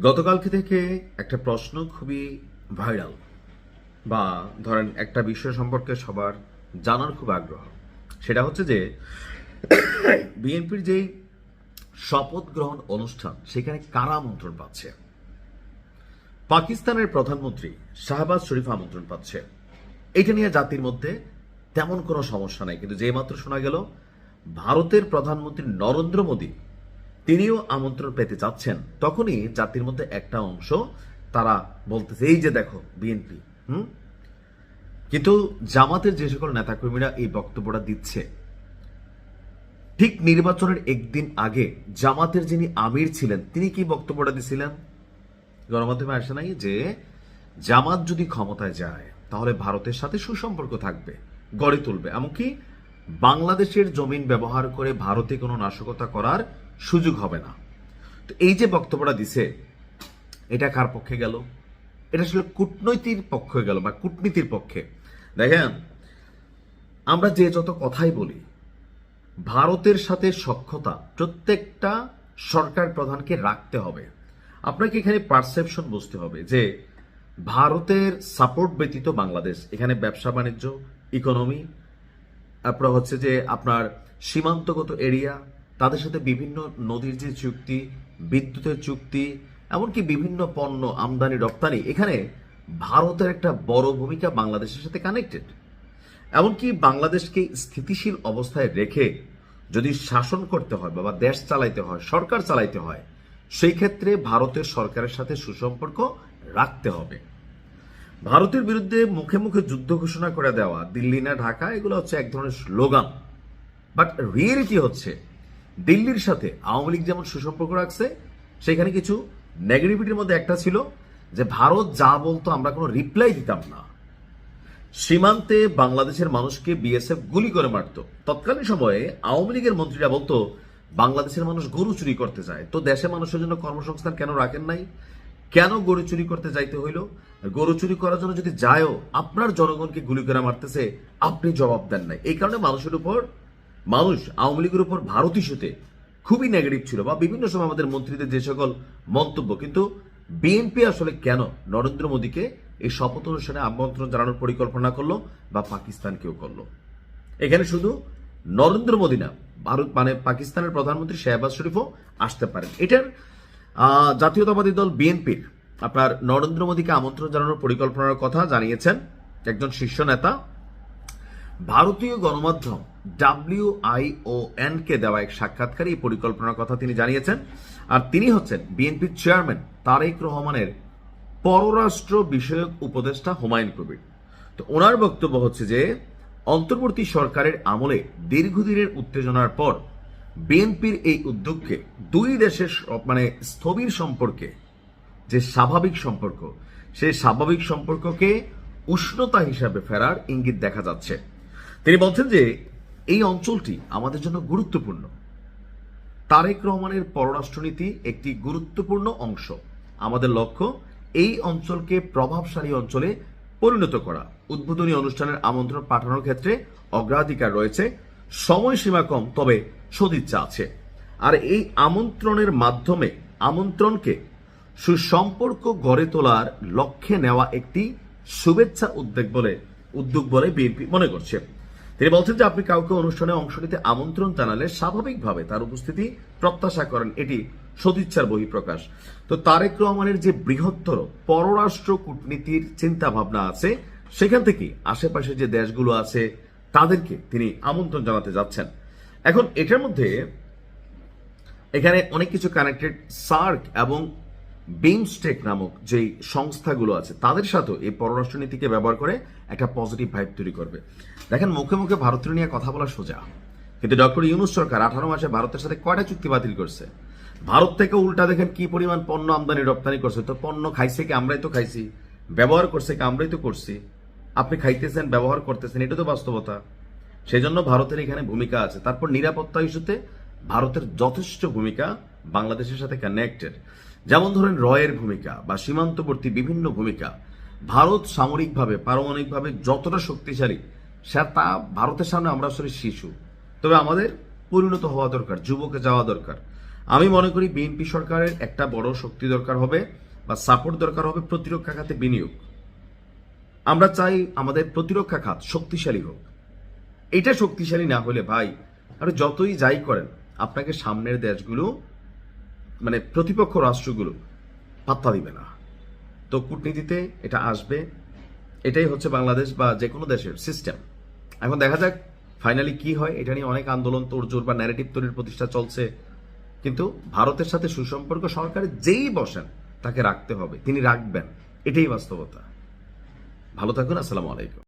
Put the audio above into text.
গতকালকে থেকে একটা প্রশ্ন খুবই ভাইরাল বা ধরেন একটা বিষয় সম্পর্কে সবার জানার খুব আগ্রহ। সেটা হচ্ছে যে বিএনপির যেই শপথ গ্রহণ অনুষ্ঠান, সেখানে কারা আমন্ত্রণ পাচ্ছে? পাকিস্তানের প্রধানমন্ত্রী শাহবাজ শরীফ আমন্ত্রণ পাচ্ছে। এটা নিয়ে জাতির মধ্যে তেমন কোনো সমস্যা নাই, কিন্তু যে মাত্র শোনা গেল, ভারতের প্রধানমন্ত্রী নরেন্দ্র মোদী তিনিও আমন্ত্রণ পেতে যাচ্ছেন। তখনই জাতির মধ্যে একটা অংশ তারা বলতেছে, এই যে দেখো বিএনপি হুম? কিন্তু জামাতের যে সকল নেতাকর্মীরা এই বক্তব্যটা দিচ্ছে, ঠিক নির্বাচনের একদিন আগে জামাতের যিনি আমির ছিলেন, তিনি কি বক্তব্যটা দিছিলেন? গণমাধ্যমে আসে নাই যে, জামাত যদি ক্ষমতায় যায়, তাহলে ভারতের সাথে সুসম্পর্ক থাকবে, গড়ে তুলবে। এমনকি বাংলাদেশের জমিন ব্যবহার করে ভারতে কোনো নাশকতা করার সুযোগ হবে না। তো এই যে বক্তব্যটা দিছে, এটা কার পক্ষে গেল? এটা আসলে কূটনৈতিক পক্ষে গেল বা কূটনীতির পক্ষে। দেখেন, আমরা যে যত কথাই বলি, ভারতের সাথে সক্ষতা প্রত্যেকটা সরকার প্রধানকে রাখতে হবে। আপনাকে এখানে পারসেপশন বুঝতে হবে যে ভারতের সাপোর্ট ব্যতীত বাংলাদেশ, এখানে ব্যবসা বাণিজ্য ইকোনমি তারপরে হচ্ছে যে আপনার সীমান্তগত এরিয়া তাদের সাথে বিভিন্ন নদীর যে চুক্তি, বিদ্যুতের চুক্তি, এমনকি বিভিন্ন পণ্য, আমদানি, রপ্তানি, এখানে ভারতের একটা বড় ভূমিকা বাংলাদেশের সাথে কানেক্টেড এমনকি বাংলাদেশকে স্থিতিশীল অবস্থায় রেখে যদি শাসন করতে হয় বা দেশ চালাইতে হয়, সরকার চালাইতে হয়, সেই ক্ষেত্রে ভারতের সরকারের সাথে সুসম্পর্ক রাখতে হবে। ভারতের বিরুদ্ধে মুখে মুখে যুদ্ধ ঘোষণা করে দেওয়া, দিল্লি না ঢাকা, এগুলো হচ্ছে এক ধরনের স্লোগান বাট রিয়েলিটি হচ্ছে? দিল্লির সাথে আওয়ামী লীগ যেমন সুসম্পর্ক রাখছে, সেখানে কিছু নেগেটিভিটির মধ্যে একটা ছিল যে ভারত যা বলতো আমরা কোনো রিপ্লাই দিতাম না। সীমান্তে বাংলাদেশের মানুষকে বিএসএফ গুলি করে মারত। তৎকালীন সময়ে আওয়ামী লীগের মন্ত্রীরা বলতো, বাংলাদেশের মানুষ গরু চুরি করতে যায়। তো দেশে মানুষের জন্য কর্মসংস্থান কেন রাখেন নাই? কেন গরু চুরি করতে যাইতে হইল? গরু চুরি করার জন্য যদি যায়ও, আপনার জনগণকে গুলি করে মারতেছে, আপনি জবাব দেন নাই। এই কারণে মানুষের উপর মানুষ আওয়ামী লীগের উপর ভারত ইস্যুতে খুবই নেগেটিভ ছিল বা বিভিন্ন সময় আমাদের মন্ত্রীদের যে সকল মন্তব্য, কিন্তু বিএনপি আসলে কেন নরেন্দ্র মোদীকে এই শপথ অনুষ্ঠানে আমন্ত্রণ জানানোর পরিকল্পনা করল বা পাকিস্তানকেও করল? এখানে শুধু নরেন্দ্র মোদী না, ভারত মানে পাকিস্তানের প্রধানমন্ত্রী শেহবাজ শরীফও আসতে পারেন। এটার জাতীয়তাবাদী দল বিএনপির আপনার নরেন্দ্র মোদীকে আমন্ত্রণ জানানোর পরিকল্পনার কথা জানিয়েছেন একজন শীর্ষ নেতা ভারতীয় গণমাধ্যম ডাব্লিউ আই ও এন কে দেওয়া এক সাক্ষাৎকারে এই পরিকল্পনার কথা তিনি জানিয়েছেন। আর তিনি হচ্ছেন বিএনপির চেয়ারম্যান তারেক রহমানের পররাষ্ট্র বিষয়ক উপদেষ্টা হুমায়ুন কবির। তো ওনার বক্তব্য হচ্ছে যে, অন্তর্বর্তী সরকারের আমলে দীর্ঘদিনের উত্তেজনার পর বিএনপির এই উদ্যোগকে দুই দেশের মানে স্থবির সম্পর্কে, যে স্বাভাবিক সম্পর্ক, সেই স্বাভাবিক সম্পর্ককে উষ্ণতা হিসাবে ফেরার ইঙ্গিত দেখা যাচ্ছে। তিনি বলছেন যে, এই অঞ্চলটি আমাদের জন্য গুরুত্বপূর্ণ। তারেক রহমানের পররাষ্ট্রনীতি একটি গুরুত্বপূর্ণ অংশ। আমাদের লক্ষ্য, এই অঞ্চলকে প্রভাবশালী অঞ্চলে পরিণত করা। উদ্বোধনী অনুষ্ঠানের আমন্ত্রণ পাঠানোর ক্ষেত্রে অগ্রাধিকার রয়েছে, সময়সীমা কম, তবে সদিচ্ছা আছে। আর এই আমন্ত্রণের মাধ্যমে, আমন্ত্রণকে সুসম্পর্ক গড়ে তোলার লক্ষ্যে নেওয়া একটি শুভেচ্ছা উদ্যোগ বলে উদ্যোগ বলে বিএনপি মনে করছে। তিনি বলছেন যে, আপনি কাউকে অনুষ্ঠানে অংশ নিতে আমন্ত্রণ জানালে স্বাভাবিকভাবে তার উপস্থিতি প্রত্যাশা করেন। এটি সদিচ্ছার বহিঃপ্রকাশ। তো তারেক রহমানের যে বৃহত্তর পররাষ্ট্র কূটনীতির চিন্তা ভাবনা আছে, সেখান থেকে আশেপাশে যে দেশগুলো আছে, তাদেরকে তিনি আমন্ত্রণ জানাতে যাচ্ছেন। এখন এটার মধ্যে এখানে অনেক কিছু কানেক্টেড সার্ক এবং বিমস্টেক নামক যেই সংস্থাগুলো আছে, তাদের সাথেও এই পররাষ্ট্রনীতিকে ব্যবহার করে একটা পজিটিভ ভাইব তৈরি করবে। দেখেন, মুখে মুখে ভারতের নিয়ে কথা বলা সোজা। কিন্তু ডক্টর ইউনুস সরকার আঠারো মাসে ভারতের সাথে কয়টা চুক্তি বাতিল করছে? ভারত থেকে উল্টা দেখেন কি পরিমাণ পণ্য আমদানি রপ্তানি করছে। তো পণ্য খাইছে কি? আমরাই তো খাইছি। ব্যবহার করছে কি? আমরাই তো করছি। আপনি খাইতেছেন, ব্যবহার করতেছেন, এটা তো বাস্তবতা। সেই জন্য ভারতের এখানে ভূমিকা আছে। তারপর নিরাপত্তা ইস্যুতে ভারতের যথেষ্ট ভূমিকা বাংলাদেশের সাথে কানেক্টেড যেমন ধরেন রয়ের ভূমিকা বা সীমান্তবর্তী বিভিন্ন ভূমিকা, ভারত সামরিকভাবে, পারমাণবিকভাবে যতটা শক্তিশালী, সে তা ভারতের সামনে আমরা আসলে শিশু। তবে আমাদের পরিণত হওয়া দরকার, যুবকে যাওয়া দরকার। আমি মনে করি বিএনপি সরকারের একটা বড় শক্তি দরকার হবে বা সাপোর্ট দরকার হবে প্রতিরক্ষা খাতে বিনিয়োগ। আমরা চাই আমাদের প্রতিরক্ষা খাত শক্তিশালী হোক। এটা শক্তিশালী না হলে ভাই আর যতই যাই করেন, আপনাকে সামনের দেশগুলো মানে প্রতিপক্ষ রাষ্ট্রগুলো পাত্তা দিবে না। তো কূটনীতিতে এটা আসবে। এটাই হচ্ছে বাংলাদেশ বা যে কোনো দেশের সিস্টেম এখন দেখা যাক ফাইনালি কি হয়। এটা নিয়ে অনেক আন্দোলন, তোড়জোড় বা ন্যারেটিভ তৈরির প্রতিষ্ঠা চলছে। কিন্তু ভারতের সাথে সুসম্পর্ক সরকারে যেই বসেন, তাকে রাখতে হবে। তিনি রাখবেন। এটাই বাস্তবতা। ভালো থাকুন। আসসালামু আলাইকুম।